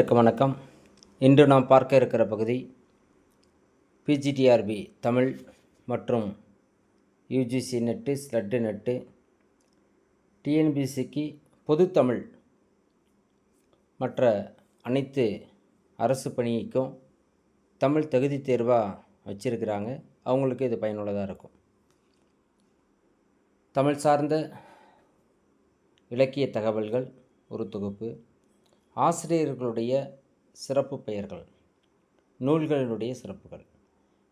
வணக்கம் வணக்கம். இன்று நாம் பார்க்க இருக்கிற பகுதி பிஜிடிஆர்பி தமிழ் மற்றும் யூஜிசி நெட்டு ஸ்லட்டு நெட்டு டிஎன்பிசிக்கு பொதுத்தமிழ் மற்ற அனைத்து அரசு பணிக்கும் தமிழ் தகுதி தேர்வாக வச்சுருக்கிறாங்க. அவங்களுக்கு இது பயனுள்ளதாக இருக்கும். தமிழ் சார்ந்த இலக்கிய தகவல்கள் ஒரு தொகுப்பு ஆசிரியர்களுடைய சிறப்பு பெயர்கள் நூல்களினுடைய சிறப்புகள்.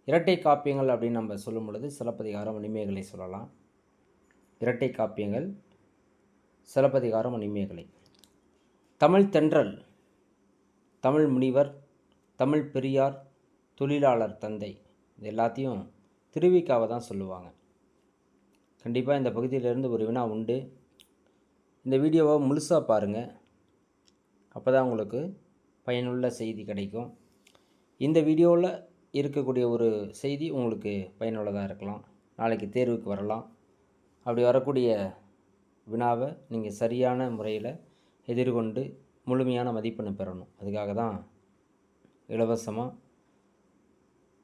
இரட்டை காப்பியங்கள் அப்படின்னு நம்ம சொல்லும் பொழுது சிலப்பதிகாரம் மணிமேகலை சொல்லலாம். இரட்டை காப்பியங்கள் சிலப்பதிகாரம் மணிமேகலை தமிழ் தென்றல் தமிழ் முனிவர் தமிழ் பெரியார் தொழிலாளர் தந்தை இது எல்லாத்தையும் திருவிக்காவை தான் சொல்லுவாங்க. கண்டிப்பாக இந்த பகுதியிலேருந்து ஒரு வினா உண்டு. இந்த வீடியோவை முழுசாக பாருங்கள் அப்போ தான் உங்களுக்கு பயனுள்ள செய்தி கிடைக்கும். இந்த வீடியோவில் இருக்கக்கூடிய ஒரு செய்தி உங்களுக்கு பயனுள்ளதாக இருக்கலாம். நாளைக்கு தேர்வுக்கு வரலாம். அப்படி வரக்கூடிய வினாவை நீங்கள் சரியான முறையில் எதிர்கொண்டு முழுமையான மதிப்பெண்ணை பெறணும். அதுக்காக தான் இலவசமாக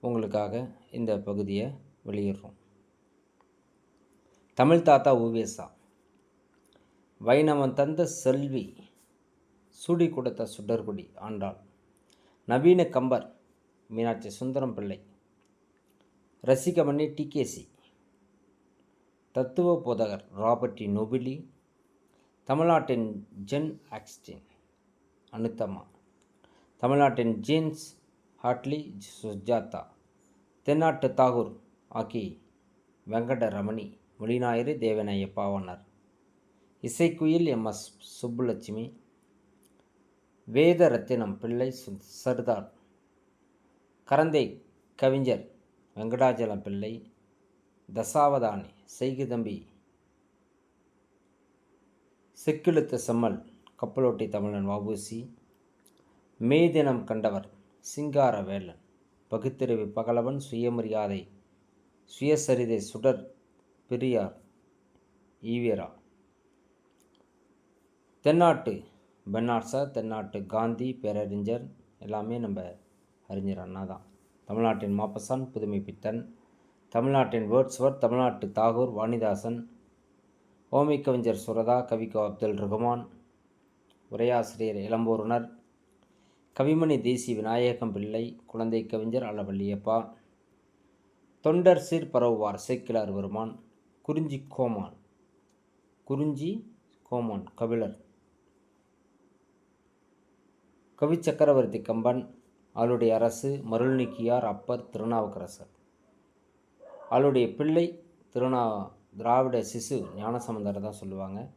உங்களுக்காக இந்த பகுதியை வெளியிடுறோம். தமிழ் தாத்தா ஓவியஸா வைணவன் தந்த செல்வி சூடி கொடுத்த சுடர்குடி ஆண்டாள். நவீன கம்பர் மீனாட்சி சுந்தரம் பிள்ளை. ரசிகமணி டிகேசி தத்துவ போதகர் ராபர்டி நொபிலி. தமிழ்நாட்டின் ஜென் ஆக்ஸ்டின் அனுத்தமா. தமிழ்நாட்டின் ஜேம்ஸ் ஹாட்லி சுஜாதா. தென்னாட்டு தாகூர் ஆக்கி வெங்கட ரமணி மொழிநாயரு தேவநாய பாவனர். இசைக்குயில் M. S. Subbulakshmi Vedaratnam பிள்ளை சர்தார். கரந்தை கவிஞர் வெங்கடாச்சலம் பிள்ளை தசாவதானி செய்குதம்பி செக்கிழுத்த செம்மல் கப்பலோட்டி தமிழன் வவுசி மே தினம் கண்டவர் சிங்கார வேலன். பகுத்தறிவு பகலவன் சுயமரியாதை சுயசரிதை சுடர் பெரியார் ஈவேரா. தென்னாட்டு பென்னாட்சா தென்னாட்டு காந்தி பேரறிஞர் எல்லாமே நம்ம அறிஞர் அண்ணா தான். தமிழ்நாட்டின் மாப்பசான் புதுமை பித்தன். தமிழ்நாட்டின் வேர்ட்ஸ்வர் தமிழ்நாட்டு தாகூர் வாணிதாசன். ஓமை கவிஞர் சுரதா கவிக்கோ அப்துல் ரஹ்மான் உரையாசிரியர் இளம்பூருணர் கவிமணி தேசி விநாயகம் பிள்ளை குழந்தை கவிஞர் அளவல்லியப்பா தொண்டர் சீர் பரவுவார் சேக்கிலார் வருமான் குறிஞ்சி கோமான். குறிஞ்சி கோமான் கபிலர். கவி சக்கரவர்த்தி கம்பன் அவளுடைய அரசு மருள்நீக்கியார் அப்பர் திருநாவுக்கரசர். அவளுடைய பிள்ளை திருநா திராவிட சிசு ஞானசம்பந்தரை தான் சொல்லுவாங்க.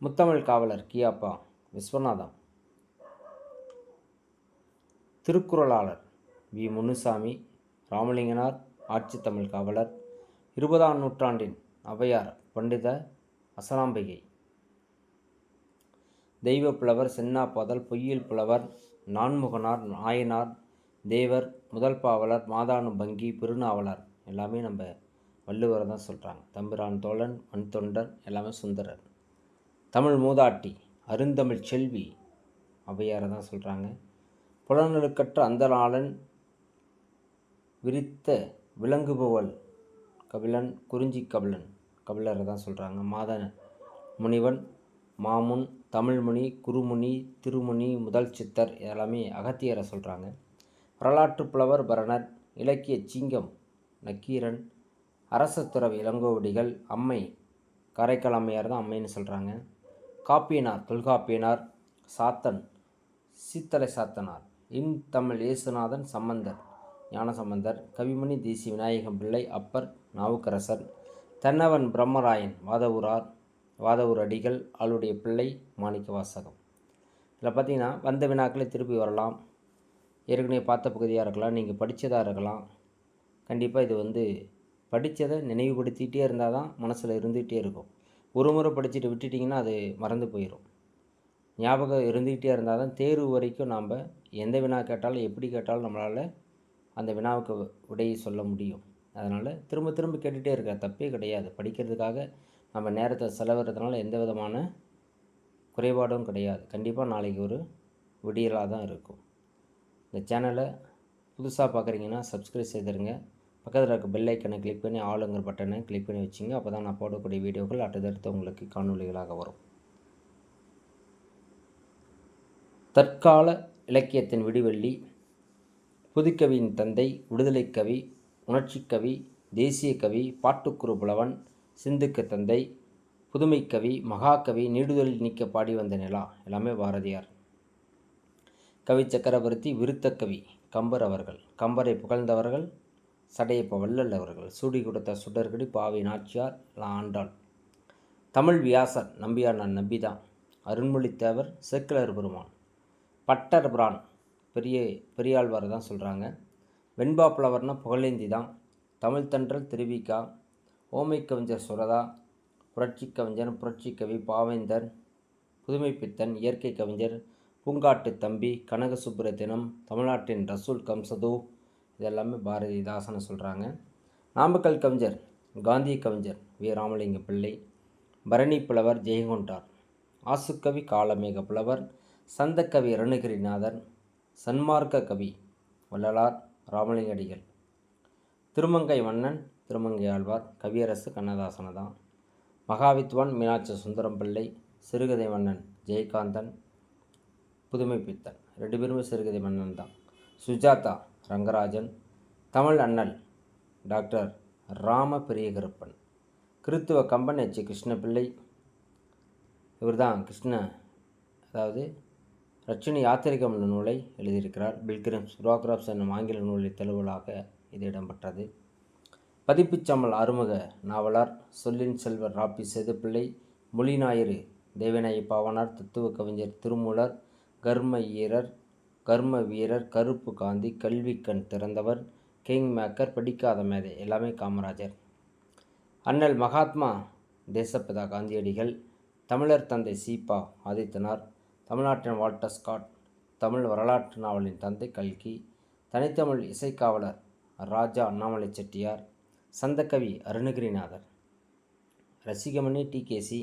முத்தமிழ் காவலர் கியாப்பா விஸ்வநாதம். திருக்குறளாளர் வி. முனுசாமி ராமலிங்கனார் ஆட்சி தமிழ் காவலர் இருபதாம் நூற்றாண்டின் ஔவையார் பண்டித அசலாம்பிகை தெய்வ புலவர் சென்னா பாதல் பொய்யில் புலவர் நான்முகனார் நாயனார் தேவர் முதல் பாவலர் மாதானு பங்கி பெருநாவலர். எல்லாமே நம்ம வள்ளுவரை தான் சொல்கிறாங்க தம்பிரான் தோழன் மண் தொண்டர் எல்லாமே சுந்தரர். தமிழ் மூதாட்டி அருந்தமிழ் செல்வி ஔவையாரை தான் சொல்கிறாங்க புலனலுக்கற்ற அந்தநாளன் விரித்த விளங்குபவள் கபிலன் குறிஞ்சி கபிலன் கபிலரை தான் சொல்கிறாங்க மாத முனிவன் மாமுன் தமிழ்மொழி குருமுனி திருமுனி முதல் சித்தர் எல்லாமே அகத்தியரை சொல்கிறாங்க வரலாற்று புலவர் பரணர் இலக்கிய சிங்கம் நக்கீரன் அரசத்துறவு இளங்கோவடிகள் அம்மை காரைக்கால் அம்மையார் தான் அம்மைன்னு சொல்கிறாங்க காப்பியனார் தொல்காப்பியனார் சாத்தன் சீத்தலை சாத்தனார் இன் தமிழ் இயேசுநாதன் சம்பந்தர் ஞானசம்பந்தர் கவிமணி தேசி விநாயகம் பிள்ளை அப்பர் நாவுக்கரசர் தென்னவன் பிரம்மராயன் வாதவூரார் வாதவூர் அடிகள் அவளுடைய பிள்ளை மாணிக்க வாசகம். இதில் பார்த்தீங்கன்னா வந்த வினாக்களை திருப்பி வரலாம். ஏற்கனவே பார்த்த பகுதியாக இருக்கலாம் நீங்கள் படித்ததாக இருக்கலாம். கண்டிப்பாக இது வந்து படித்ததை நினைவுபடுத்திகிட்டே இருந்தால் தான் மனசில் இருந்துகிட்டே இருக்கும். ஒரு முறை படிச்சுட்டு விட்டுட்டிங்கன்னா அது மறந்து போயிடும். ஞாபகம் இருந்துக்கிட்டே இருந்தால் தான் தேர்வு வரைக்கும் நாம் எந்த வினா கேட்டாலும் எப்படி கேட்டாலும் நம்மளால் அந்த வினாவுக்கு விடையை சொல்ல முடியும். அதனால் திரும்ப திரும்ப கேட்டுகிட்டே இருக்க தப்பே கிடையாது. படிக்கிறதுக்காக நம்ம நேரத்தை செலவிடுறதுனால எந்த விதமான குறைபாடும் கிடையாது. கண்டிப்பாக நாளைக்கு ஒரு விடியலாக தான் இருக்கும். இந்த சேனலை புதுசாக பார்க்குறீங்கன்னா சப்ஸ்கிரைப் செய்திருங்க. பக்கத்தில் இருக்க பெல் ஐக்கனை கிளிக் பண்ணி ஆளுங்கிற பட்டனை கிளிக் பண்ணி வச்சிங்க. அப்போ தான் நான் போடக்கூடிய வீடியோக்கள் அடுத்தடுத்து உங்களுக்கு காணொளிகளாக வரும். தற்கால இலக்கியத்தின் விடிவெள்ளி புதுக்கவியின் தந்தை விடுதலை கவி உணர்ச்சி கவி தேசிய கவி பாட்டுக்குறு புலவன் சிந்துக்கு தந்தை புதுமை கவி மகாகவி நீடுதலில் நீக்க பாடி வந்த நிலா. எல்லாமே பாரதியார். கவி சக்கரவர்த்தி விருத்த கவி கம்பர் அவர்கள். கம்பரை புகழ்ந்தவர்கள் சடையப்ப வள்ளல் அவர்கள். சூடி கொடுத்த சுடர்கடி பாவி நாச்சியார் ஆண்டாள். தமிழ் வியாசர் நம்பியார் நான் நம்பிதான். அருண்மொழித்தேவர் செக்கிலர் பெருமான். பட்டர் பிரான் பெரிய பெரியாழ்வார் தான் சொல்கிறாங்க வெண்பா புலவர்னா புகழேந்தி தான். தமிழ் தன்றல் திருவிக்கா ஓமை கவிஞர் சுரதா புரட்சி கவிஞர் புரட்சி கவி பாவேந்தர் புதுமை பித்தன் இயற்கை கவிஞர் பூங்காட்டு தம்பி கனக சுப்புரத்தினம் தமிழ்நாட்டின் ரசூல் கம்சது. இதெல்லாமே பாரதிதாசனை சொல்கிறாங்க நாமக்கல் கவிஞர் காந்திய கவிஞர் வி. ராமலிங்க பிள்ளை பரணி புலவர் ஜெயங்கொண்டார். ஆசுக்கவி காலமேக புலவர் சந்தக்கவி அருணகிரிநாதன் சன்மார்க்க கவி வள்ளலார் ராமலிங்கடிகள். திருமங்கை மன்னன் திருமங்கை ஆழ்வார் கவியரசு கண்ணதாசன தான். மகாவித்வான் மீனாட்சி சுந்தரம் பிள்ளை சிறுகதை மன்னன் ஜெயகாந்தன் புதுமை பித்தன். ரெண்டு பேருமே சிறுகதை மன்னன் தான். சுஜாதா ரங்கராஜன் தமிழ் அண்ணல் டாக்டர் ராம பெரியகருப்பன் கிறித்துவ கம்பன் எச். கிருஷ்ணபிள்ளை. இவர் தான் கிருஷ்ண அதாவது ரச்சினி யாத்திரிகம் என்ற நூலை எழுதியிருக்கிறார். பில்கிரம்ஸ் ரோக்ராப்ஸ் என்னும் ஆங்கில நூலில் தெளிவலாக இது இடம்பெற்றது. பதிப்புச்சாமல் அறுமுக நாவலர் சொல்லின் செல்வர் ராப்பி சேதுப்பிள்ளை மொழி ஞாயிறு தேவநாயகி பாவனார் தத்துவ கவிஞர் திருமூலர் கர்ம ஈரர் கர்ம வீரர் கருப்பு காந்தி கல்வி கண் திறந்தவர் கிங் மேக்கர் படிக்காத மேதை எல்லாமே காமராஜர். அண்ணல் மகாத்மா தேசப்பிதா காந்தியடிகள் தமிழர் தந்தை சீபா ஆதித்தனார் தமிழ்நாட்டின் வால்டர் ஸ்காட் தமிழ் வரலாற்று நாவலின் தந்தை கல்கி தனித்தமிழ் இசைக்காவலர் ராஜா அண்ணாமலை செட்டியார் சந்தக்கவி அருணகிரிநாதர். ரசிகமணி டிகேசி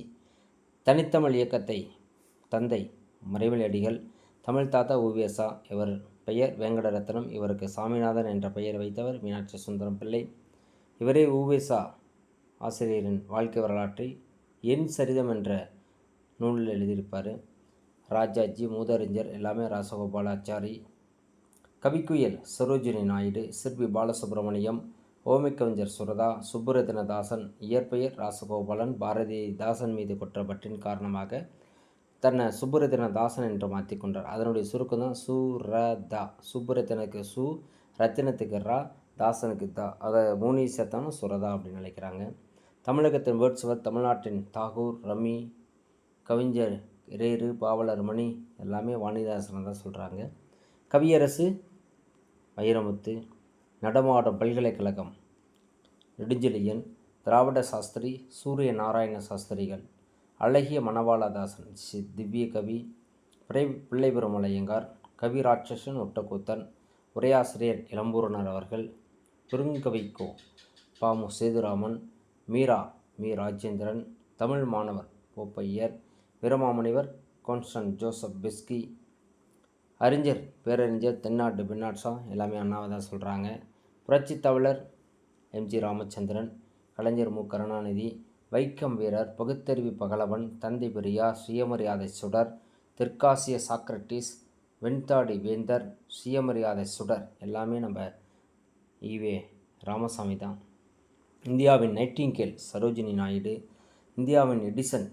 தனித்தமிழ் இயக்கத்தை தந்தை மறைமலடிகள் தமிழ் தாத்தா ஓவியசா இவர் பெயர் வேங்கடரத்னம். இவருக்கு சாமிநாதன் என்ற பெயர் வைத்தவர் மீனாட்சி சுந்தரம் பிள்ளை. இவரே ஊவேசா ஆசிரியரின் வாழ்க்கை வரலாற்றை என் சரிதம் என்ற நூலில் எழுதியிருப்பார். ராஜாஜி மூதறிஞர் எல்லாமே ராசகோபாலாச்சாரி. கவிக்குயல் சரோஜினி நாயுடு சிற்பி பாலசுப்ரமணியம் ஓமை கவிஞர் சுரதா சுப்புரத்தினதாசன் இயற்பெயர் ராசகோபாலன் பாரதிதாசன் மீது குற்றப்பட்டின் காரணமாக தன்னை சுப்புரத்தினதாசன் என்று மாற்றிக்கொண்டார் அதனுடைய சுருக்கம் தான் சுரதா. சுப்புரத்தினுக்கு சு ரத்தினத்துக்கு ரா தாசனுக்கு தா. அதை மூணு சேர்த்தாலும் சுரதா அப்படின்னு நினைக்கிறாங்க. தமிழகத்தின் வேர்ட்ஸ்வர் தமிழ்நாட்டின் தாகூர் ரமி கவிஞர் இரேறு பாவலர் மணி எல்லாமே வாணிதாசனை தான் சொல்கிறாங்க கவியரசு வைரமுத்து நடமாடும் பல்கலைக்கழகம். நெடுஞ்செழியன் திராவிட சாஸ்திரி சூரிய நாராயண சாஸ்திரிகள் அழகிய மணவாளதாசன் சி திவ்ய கவி பிறை பிள்ளைபெருமலையங்கார் கவி ராட்சசன் ஒட்டக்கூத்தன் உரையாசிரியர் இளம்பூரனர் அவர்கள் பெருங்கவிக்கோ பாமு சேதுராமன் மீரா மீ. ராஜேந்திரன் தமிழ் மாணவர் போப்பையர் வீரமாமுனிவர் கான்ஸ்டன் ஜோசப் பிஸ்கி அறிஞர் பேரறிஞர் தென்னாட்டு பின்னாட்சா எல்லாமே அண்ணாவை தான் சொல்கிறாங்க புரட்சி தமிழர் எம்ஜி ராமச்சந்திரன் கலைஞர் மு. கருணாநிதி வைக்கம் வீரர் பகுத்தறிவு பகலவன் தந்தை பெரியார் சுயமரியாதை சுடர் தெற்காசிய சாக்ரட்டிஸ் வெண்தாடி வேந்தர் சுயமரியாதை சுடர் எல்லாமே நம்ம ஈவே ராமசாமி தான். இந்தியாவின் நைட்டிங்கேல் சரோஜினி நாயுடு இந்தியாவின் எடிசன்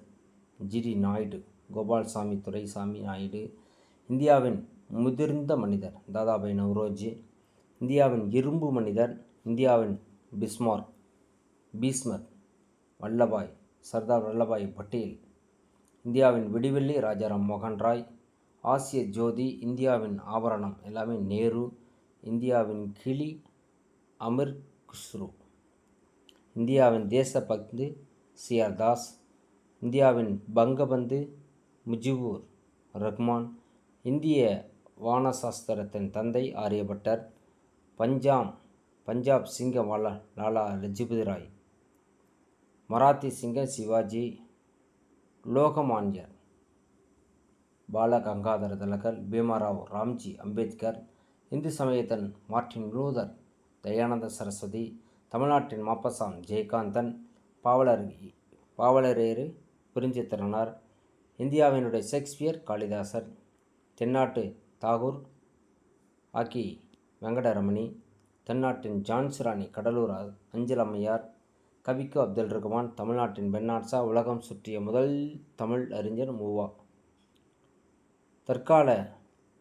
ஜிடி நாயுடு கோபால்சாமி துரைசாமி நாயுடு இந்தியாவின் முதிர்ந்த மனிதர். தாதாபாய் நவ்ரோஜி இந்தியாவின் இரும்பு மனிதர் இந்தியாவின் பிஸ்மார்க் பீஸ்மர் வல்லபாய் சர்தார் வல்லபாய் பட்டேல் இந்தியாவின் விடிவெள்ளி ராஜாராம் மோகன் ராய் ஆசிய ஜோதி இந்தியாவின் ஆபரணம் எல்லாமே நேரு இந்தியாவின் கிளி அமிர் குஸ்ரு இந்தியாவின் தேசபக்து சிஆர் தாஸ் இந்தியாவின் பங்கபந்து முஜிபூர் ரஹ்மான் இந்திய வானசாஸ்திரத்தின் தந்தை ஆரியபட்டர் பஞ்சாம் பஞ்சாப் சிங்க வாலா லாலா லஜபதி ராய் மராத்தி சிங்க சிவாஜி லோகமான்யர் பால கங்காதர திலகர் பீமாராவ் ராம்ஜி அம்பேத்கர் இந்து சமயத்தன் மார்டின் லூதர் தயானந்த சரஸ்வதி தமிழ்நாட்டின் மாப்பசாம் ஜெயகாந்தன் பாவலர் பாவலரேறு புரிஞ்சித்திரனார் இந்தியாவினுடைய ஷேக்ஸ்பியர் காளிதாசர் தென்னாட்டு தாகூர் ஆக்கி வெங்கடரமணி தென்னாட்டின் ஜான்சிராணி கடலூர் அஞ்சலம்மையார் கவிக்கு அப்துல் ரகுமான் தமிழ்நாட்டின் பென்னாட்சா உலகம் சுற்றிய முதல் தமிழ் அறிஞர் மூவா. தற்கால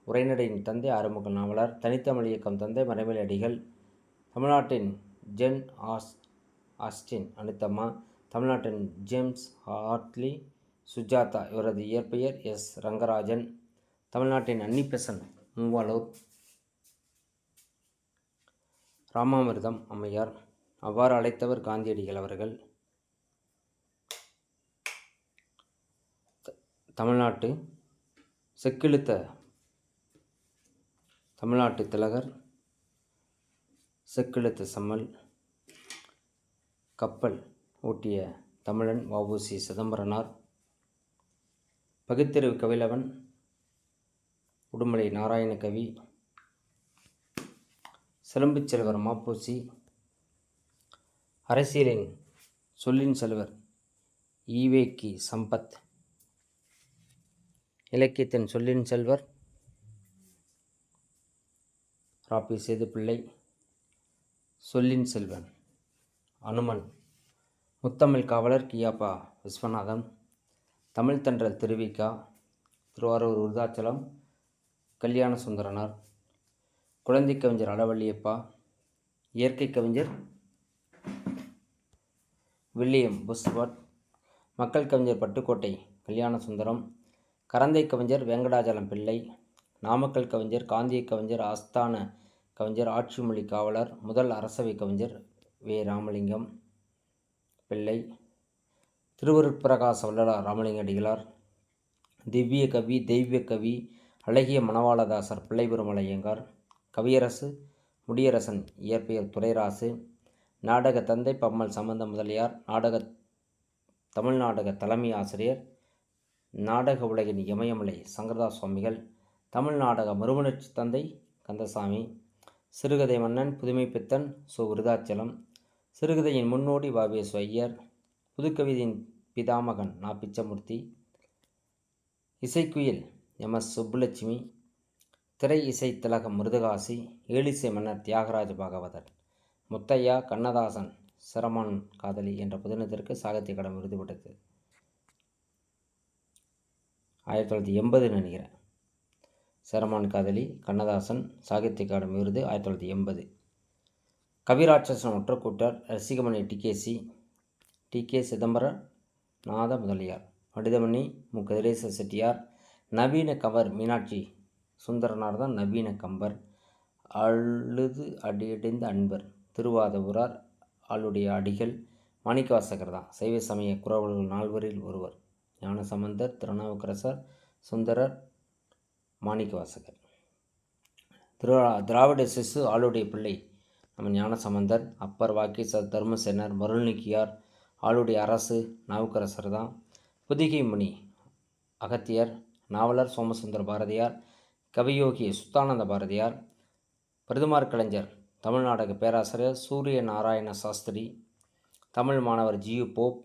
உரைநடையின் தந்தை ஆறுமுக நாவலர் தனித்தமிழ் இயக்கம் தந்தை மறைமலை அடிகள் தமிழ்நாட்டின் ஜென் ஆஸ் ஆஸ்டின் அனித்தம்மா தமிழ்நாட்டின் ஜேம்ஸ் ஹார்ட்லி சுஜாதா இவரது இயற்பெயர் எஸ். ரங்கராஜன் தமிழ்நாட்டின் அன்னிப்பெசன் மூவாலூர். ராமாமிர்தம் அம்மையார். அவ்வாறு அழைத்தவர் காந்தியடிகள் அவர்கள். தமிழ்நாட்டு செக்கிழுத்த தமிழ்நாட்டு திலகர். செக்கிழுத்த சம்மல். கப்பல் ஓட்டிய தமிழன் வஉசி சிதம்பரனார். பகுத்தறிவு கவிழவன் உடுமலை நாராயணகவி சிலம்புச் செல்வர் மாப்போசி அரசியலின் சொல்லின் செல்வர் ஈவேக்கி சம்பத் இலக்கியத்தின் சொல்லின் செல்வர் ராபி சேதுப்பிள்ளை சொல்லின் செல்வன் அனுமன் முத்தமிழ் காவலர் கியாப்பா விஸ்வநாதன் தமிழ் தென்றல் திருவிக்கா திருவாரூர் விருதாச்சலம் கல்யாண சுந்தரனார் குழந்தை கவிஞர் அளவள்ளியப்பா இயற்கை கவிஞர் வில்லியம் புஸ்வர்ட் மக்கள் கவிஞர் பட்டுக்கோட்டை கல்யாண சுந்தரம் கரந்தை கவிஞர் வெங்கடாஜலம் பிள்ளை நாமக்கல் கவிஞர் காந்திய கவிஞர் ஆஸ்தான கவிஞர் ஆட்சிமொழி காவலர் முதல் அரசவை கவிஞர் வே. ராமலிங்கம் பிள்ளை திருவருட்பிரகாச வள்ளலார் ராமலிங்க அடிகளார் திவ்ய கவி தெய்வ கவி அழகிய மணவாளதாசர் பிள்ளைபெருமலையங்கார் கவியரசு முடியரசன் இயற்பியல் துரைராசு நாடக தந்தை பம்மல் சம்பந்த முதலியார் நாடக தமிழ் நாடக தலைமை ஆசிரியர் நாடக உலகின் இமயமலை சங்கரதாஸ் சுவாமிகள் தமிழ் நாடக மறுமலர்ச்சி தந்தை கந்தசாமி சிறுகதை மன்னன் புதுமை பித்தன் சு. விருதாச்சலம் சிறுகதையின் முன்னோடி வாவேசு ஐயர் புதுக்கவிதையின் பிதாமகன் நா பிச்சமூர்த்தி இசைக்குயில் எம். எஸ். சுப்புலட்சுமி திரை இசை திலகம் மிருதகாசி ஏழிசை மன்னர் தியாகராஜ பாகவதர் முத்தையா கண்ணதாசன் சிரமான் காதலி என்ற புதினத்திற்கு சாகித்ய அகாடமி விருது பெற்றது. ஆயிரத்தி தொள்ளாயிரத்தி எண்பது நினைக்கிறேன். சிரமான் காதலி கண்ணதாசன் சாகித்ய அகாடமி விருது ஆயிரத்தி தொள்ளாயிரத்தி எண்பது. கவிராட்சசன் ஒற்றக்கூட்டர் ரசிகமணி TKC D. K. Chidambaranatha Mudaliar வடிதமணி மு. கதிரேச செட்டியார் நவீன கவர் மீனாட்சி சுந்தரனார் தான் நவீன கம்பர். அழுது அடியடைந்த அன்பர். திருவாதபுரார் ஆளுடைய அடிகள். மாணிக்கவாசகர் தான். சைவ சமய குறவர்கள் நால்வரில் ஒருவர். ஞானசம்பந்தர் திருநாவுக்கரசர் சுந்தரர் மாணிக்கவாசகர். திரு திராவிட சிசு ஆளுடைய பிள்ளை. நம்ம ஞானசம்பந்தர் அப்பர் வாக்கீசர் தர்மசேனர் மருள்நிக்கியார் ஆளுடைய அரசு நாவுக்கரசர் தான். புதிகை முனி அகத்தியர் நாவலர் சோமசுந்தர பாரதியார் கவியோகி சுத்தானந்த பாரதியார் பிரதுமார் கலைஞர் தமிழ் நாடக பேராசிரியர் சூரிய நாராயண சாஸ்திரி தமிழ் மாணவர் GU Pope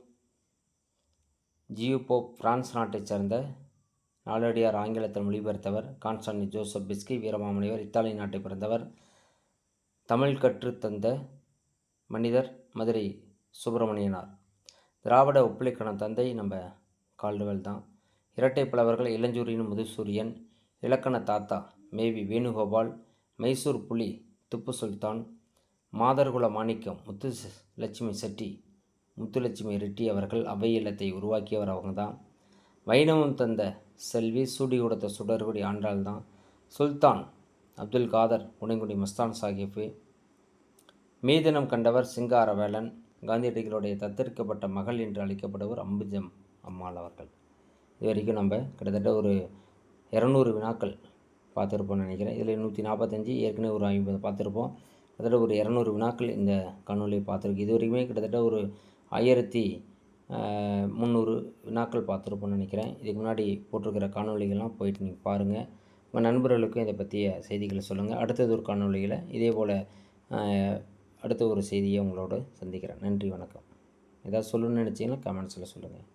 GU Pope France நாட்டைச் சேர்ந்த நாளடியார் ஆங்கிலத்தில் மொழிபெயர்த்தவர் கான்ஸ்டானி ஜோசப் பிஸ்கி வீரமாமுனிவர் இத்தாலி நாட்டை பிறந்தவர் தமிழ் கற்றுத்தந்த மனிதர் மதுரை சுப்பிரமணியனார். திராவிட ஒப்புளிக்கண தந்தை நம்ம கால்டுவெல் தான். இரட்டை புலவர்கள் இளஞ்சூரியன் முதுசூரியன் இலக்கண தாத்தா மேவி வேணுகோபால் மைசூர் புலி துப்பு சுல்தான் மாதர்குல மாணிக்கம் முத்து லட்சுமி செட்டி முத்துலட்சுமி ரெட்டி அவர்கள் அவை இல்லத்தை உருவாக்கியவர் அவங்க தான் வைணவம் தந்த செல்வி சூடி கொடுத்த சுடர்குடி ஆண்டாள் தான் சுல்தான் அப்துல் காதர் உனைங்குடி மஸ்தான் சாஹிப்பு. மீதினம் கண்டவர் சிங்காரவேலன் காந்தியடிகளுடைய தத்தெடுக்கப்பட்ட மகள் என்று அழைக்கப்படுவர் அம்புஜம் அம்மாள் அவர்கள். இது வரைக்கும் நம்ம கிட்டத்தட்ட ஒரு இரநூறு வினாக்கள் பார்த்துருப்போம்னு நினைக்கிறேன். இதில் நூற்றி நாற்பத்தஞ்சு ஏற்கனவே ஒரு ஐம்பது பார்த்துருப்போம். கிட்டத்தட்ட ஒரு இரநூறு வினாக்கள் இந்த காணொலியை பார்த்துருக்கு இது வரைக்குமே கிட்டத்தட்ட ஒரு ஆயிரத்தி முந்நூறு வினாக்கள் பார்த்துருப்போம்னு நினைக்கிறேன். இதுக்கு முன்னாடி போட்டிருக்கிற காணொளிகள்லாம் போயிட்டு நீங்கள் பாருங்கள் உங்கள் நண்பர்களுக்கும் இதை பற்றிய செய்திகளை சொல்லுங்கள் அடுத்தது ஒரு காணொலியில் இதே போல் அடுத்த ஒரு செய்தியை உங்களோட சந்திக்கிறேன். நன்றி வணக்கம். ஏதாவது சொல்லணும்னு நினச்சிங்கன்னா கமெண்ட்ஸில் சொல்லுங்கள்